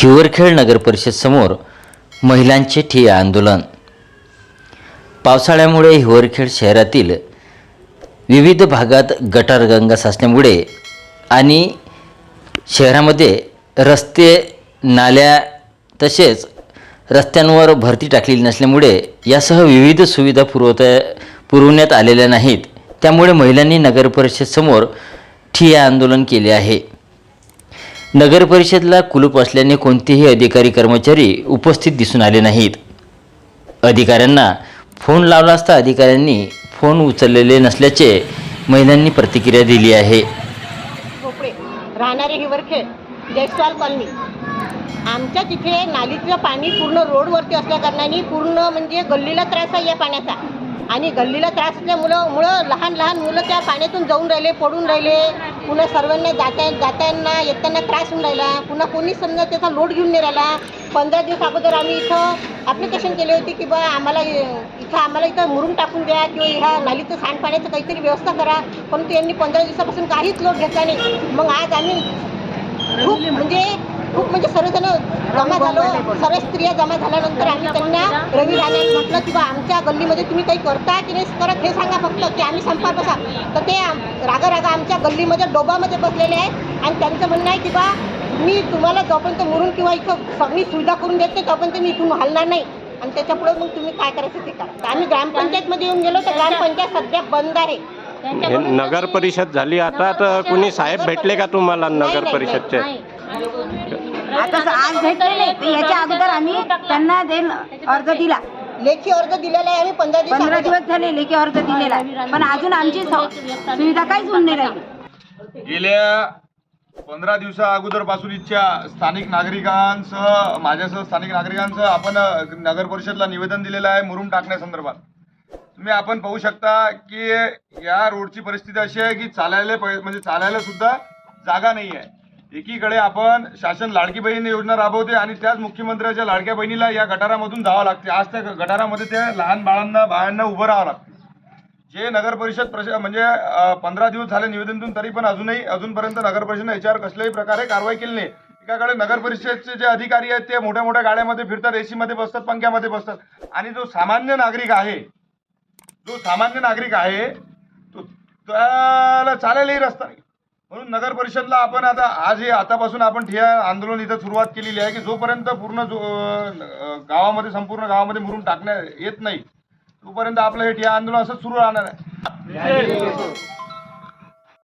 हिवरखेड नगर परिषदसमोर महिलांचे ठिय्या आंदोलन. पावसाळ्यामुळे हिवरखेड शहरातील विविध भागात गटारगंगा साचल्यामुळे आणि शहरामध्ये रस्ते नाल्या तसेच रस्त्यांवर भरती टाकलेली नसल्यामुळे यासह विविध सुविधा पुरवता पुरवण्यात आलेल्या नाहीत. त्यामुळे महिलांनी नगर परिषदसमोर ठिय्या आंदोलन केले आहे. नगर परिषदला कुलूप असल्याने कोणतेही अधिकारी कर्मचारी उपस्थित दिसून आले नाहीत. अधिकाऱ्यांना फोन लावला असता अधिकाऱ्यांनी फोन उचललेले नसल्याचे महिलांनी प्रतिक्रिया दिली आहे. राहणारे हिवरखेड जयस्वाल कॉलनी. आमच्या तिथे नालीचं पाणी पूर्ण रोडवरती असल्या कारणाने पूर्ण म्हणजे गल्लीला त्रास आहे या पाण्याचा. आणि गल्लीला त्रास असल्यामुळं मुळं लहान लहान मुलं त्या पाण्यातून जाऊन राहिले पडून राहिले. पुन्हा सर्वांना जाता जाताना येताना त्रास होऊन राहिला. पुन्हा कोणी समजा त्याचा लोड घेऊन नाही राहिला. पंधरा दिवस अगोदर आम्ही इथं ॲप्लिकेशन केले होते की बा आम्हाला इथं आम्हाला इथं मुरून टाकून द्या किंवा ह्या नालीचं सांडपाण्याचं काहीतरी व्यवस्था करा. परंतु यांनी पंधरा दिवसापासून काहीच लोड घेतला नाही. मग आज आम्ही खूप म्हणजे खूप म्हणजे सर्वजण जमा झालो. सर्व स्त्रिया जमा झाल्यानंतर आम्ही त्यांना रवी राणे म्हटलं की बा आमच्या गल्लीमध्ये तुम्ही काही करता की नाही? करत हे सांगा फक्त की आम्ही संपात बसा. तर ते रागा रागा आमच्या गल्लीमध्ये डोबामध्ये बसलेले आहेत. आणि त्यांचं म्हणणं आहे की बा मी तुम्हाला जोपर्यंत मुरून किंवा इथं सगळी सुविधा करून देत नाही तोपर्यंत मी इथून हलणार नाही. आणि त्याच्यापुढे मग तुम्ही काय करायचं ते करा. आम्ही ग्रामपंचायतमध्ये येऊन गेलो तर ग्रामपंचायत सध्या बंद आहे. हे नगर परिषद झाली. आता तर कुणी साहेब भेटले का तुम्हाला नगर परिषदचे आता स- आज भेटलेले तर याच्या अगोदर आम्ही त्यांना देण अर्ज दिला. लेखी अर्ज दिलेला आहे आम्ही पंधरा दिवस पंधरा अगोदर. दिवस झाले लेखी अर्ज दिलेला पण अजून आमची स- सुविधा काहीच होऊन नाही राहिली. गेल्या पंधरा दिवसा अगोदरपासून इथच्या स्थानिक नागरिकांसह माझ्यासह स्थानिक नागरिकांसह आपण अ, नगर परिषदला निवेदन दिलेलं आहे मुरुम टाकण्यासंदर्भात. तुम्ही आपण पाहू शकता की या रोडची परिस्थिती अशी आहे की चालायला पै- म्हणजे चालायला सुद्धा जागा नाही आहे. एकीकडे आपण शासन लाडकी बहीण योजना राबवते आणि त्याच मुख्यमंत्र्याच्या लाडक्या बहिणीला या गटारामधून जावं लागते. आज त्या गटारामध्ये त्या लहान बाळांना बाळांना उभं राहावं लागते. जे नगर परिषद प्रश म्हणजे पंधरा दिवस झाले निवेदन देऊन तरी पण अजूनही अजूनपर्यंत नगर परिषदेने याच्यावर कसल्याही प्रकारे कारवाई केली नाही. एकाकडे नगर परिषदचे जे अधिकारी आहेत ते मोठ्या मोठ्या गाड्यामध्ये फिरतात एसीमध्ये बसतात पंख्यामध्ये बसतात. आणि जो सामान्य नागरिक आहे जो सामान्य नागरिक आहे तो त्याला चालायलाही रस्ता नाही. म्हणून नगर परिषदला आपण आता आज हे आतापासून आपण ठिया आंदोलन इथं सुरुवात केलेली आहे की जोपर्यंत पूर्ण जो गावामध्ये संपूर्ण गावामध्ये मुरून टाकण्या येत नाही तोपर्यंत आपलं हे ठिया आंदोलन असंच सुरू राहणार आहे.